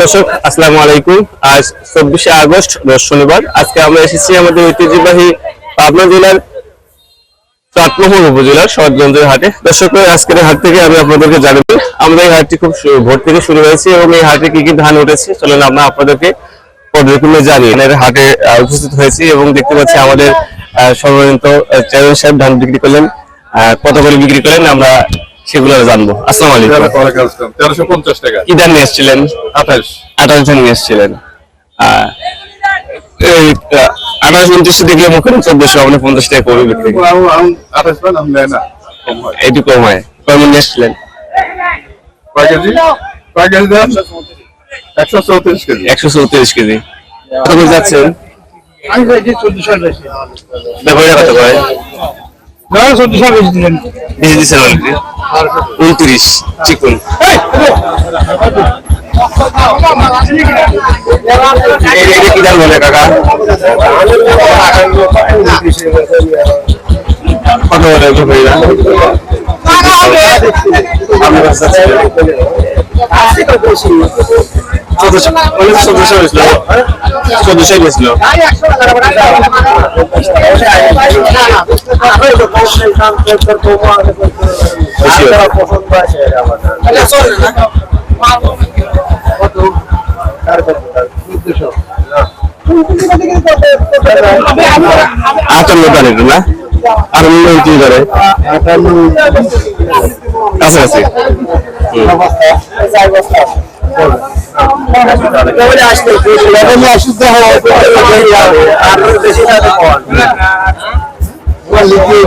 দর্শক, আসসালামু আলাইকুম। আজ চব্বিশে আগস্ট শনিবার। আজকে আমরা এসেছি আমাদের ঐতিহ্যবাহী পাবনা জেলার চাটমোহর উপজেলার সদগঞ্জের হাটে। দর্শক, আজকের হাট থেকে আমি আপনাদেরকে জানাব আমাদের এই হাটটি খুব ভোর থেকে শুরু হয়েছে এবং এই হাটে কি কি ধান উঠেছে, চলুন আমরা আপনাদেরকে পর্যায়ক্রমে জানি এর হাটে উপস্থিত হয়েছি এবং দেখতে পাচ্ছি আমাদের সর্বজনীত চেয়ারম্যান সাহেব ধান বিক্রি করলেন কত করে বিক্রি করলেন, আমরা সেগুলো জানব। আসসালামু আলাইকুম। তেরোশো পঞ্চাশ টাকা। কি নিয়ে এসেছিলেন? আঠাশ। আঠাশ জন নিয়ে এসেছিলেন। আহ, এই আঠাশ উনত্রিশে দেখলে মুখে চোদ্দশো আমরা পঞ্চাশ টাকা করে বিক্রি না। কম হয়। কম নিয়ে এসেছিলেন? কয় কয় একশো চৌত্রিশ কেজি। একশো চৌত্রিশ কেজি। কত যাচ্ছেন? চোদ্দশো কত করে? না চোদ্দশো বেশি দিলেন। বেশি দিচ্ছেন অলরেডি উনত্রিশ চিকুন। কি দাম বলে কাকা? কত বলে আপনার কাছে চোদ্দশো বলে তো চোদ্দশো বেচলো চোদ্দশোই বেচলো বেশি হবে। আটান্ন টান এটা না? আর মূল্য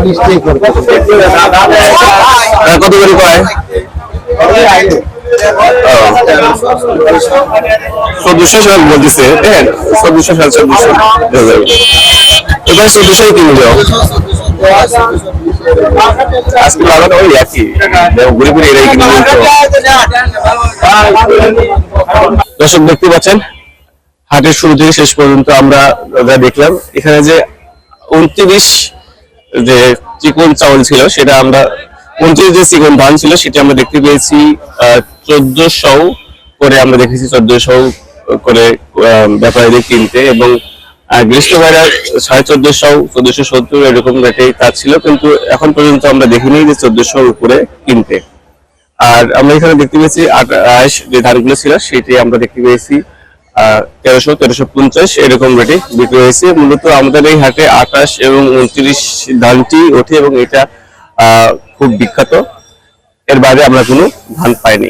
বিক্রি করে কাছাকাছি আর কত করে হ্যাঁ ঘুরে ঘুরে দর্শক, দেখতে পাচ্ছেন, হাটের শুরু থেকে শেষ পর্যন্ত আমরা যা দেখলাম, এখানে যে উনত্রিশ যে চিকন চাউল ছিল, সেটা আমরা উনত্রিশ যে চিকন ধান ছিল, সেটা আমরা দেখতে পেয়েছি চোদ্দশো করে আমরা দেখেছি, চোদ্দশো করে ব্যাপারীদের কিনতে এবং গ্রীষ্ম ভাইরা সাড়ে চোদ্দশো চোদ্দশো সত্তর এরকম রেটে কাজ ছিল, কিন্তু এখন পর্যন্ত আমরা দেখিনি যে চোদ্দশো উপরে কিনতে। আর আমরা এখানে দেখতে পেয়েছি আঠাশ যে ধানগুলো ছিল, সেটি আমরা দেখতে পেয়েছি। তেরোশো তেরোশো পঞ্চাশ এরকম রেটে বিক্রি হয়েছে। মূলত আমাদের এই হাটে আঠাশ এবং উনত্রিশ ধানটি ওঠে এবং এটা খুব বিখ্যাত। এর বাইরে আমরা কোনো ধান পাইনি।